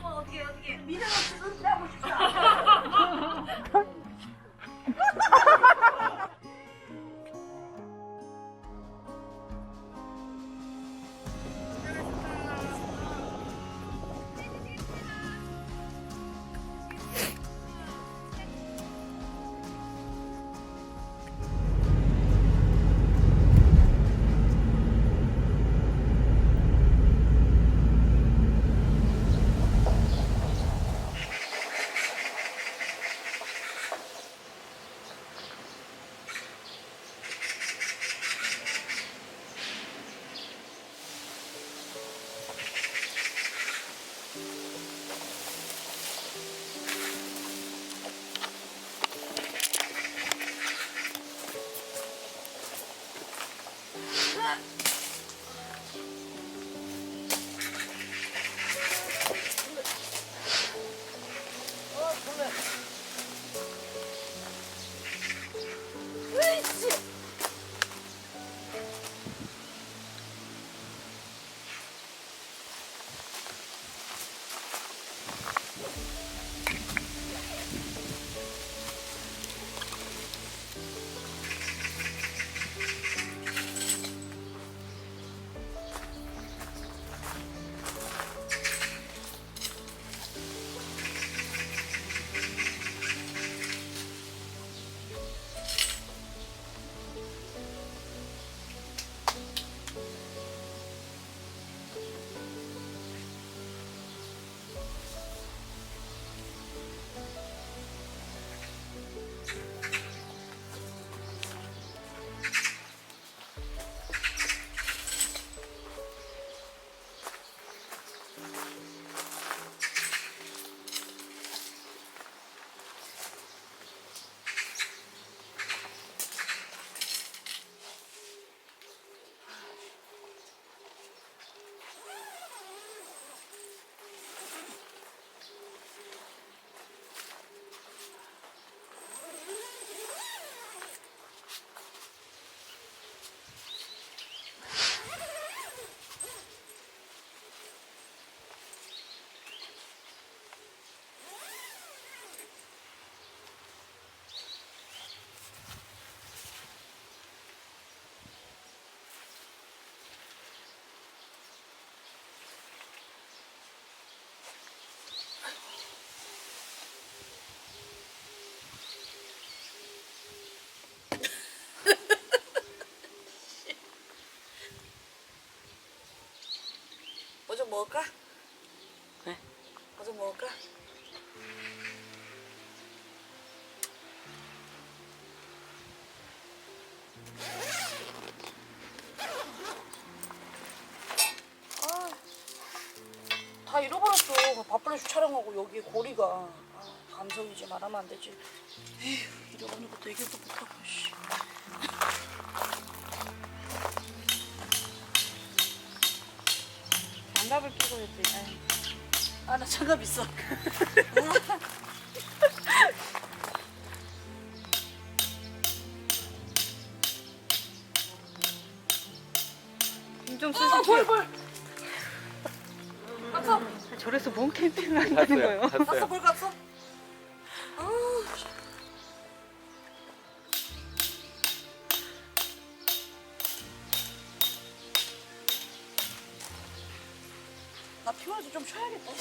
뭐 어떻게 어떻게 없이 은 먹을까? 네. 뭐좀 먹을까? 아, 다 잃어버렸어. 밥벌레 촬영하고 여기 고리가. 아, 감성이지 말하면 안 되지. 에휴, 잃어버린 것도 얘기도 못하고. 씨. 장갑을 끼고 했지. 아, 나 장갑 있어. 아, 쓰시지. 벌, 벌. 갔어. 저래서 뭔 캠핑을 한다는 거예요? 갔어, 벌 갔어. 아, 나 피곤해서 좀 쉬어야겠다.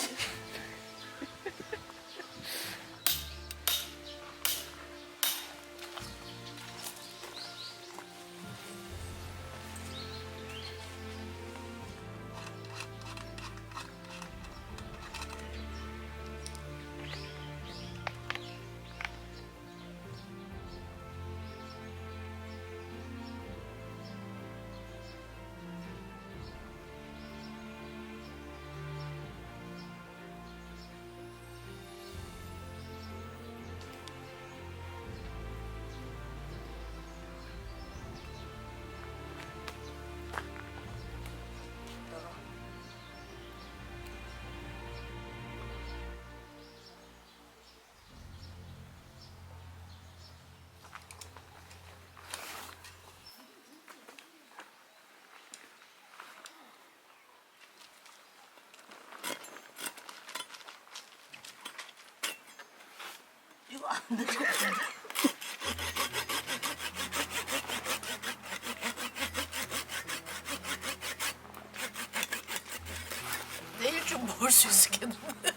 내일 좀 먹을 수 있겠는데.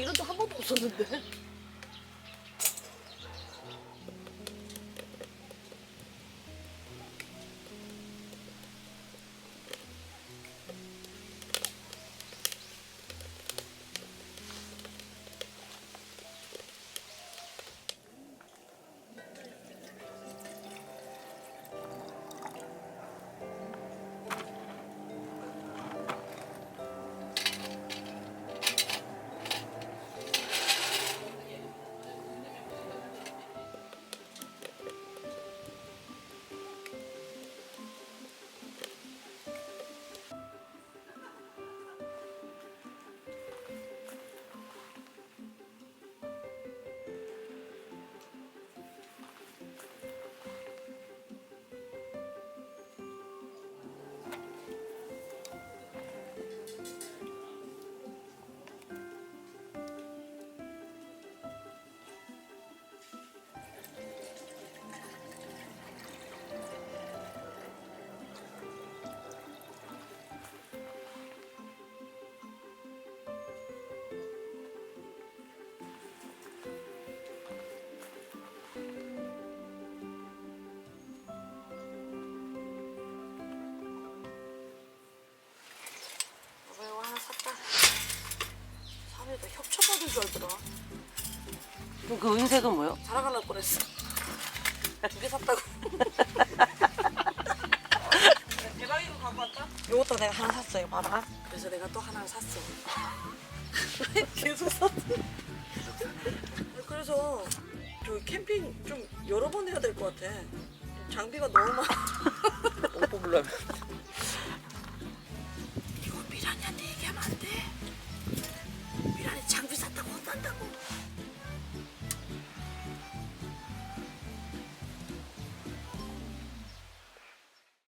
이런 적한 번도 없었는데. 그 은색은 뭐요? 자랑하려고 그랬어. 두 개 샀다고. 대박이도 갖고 왔다? 이것도 내가 하나 샀어요, 봐라. 그래서 내가 또 하나를 샀어. 계속 샀어. 그래서 저 캠핑 좀 여러 번 해야 될 것 같아. 장비가 너무 많아.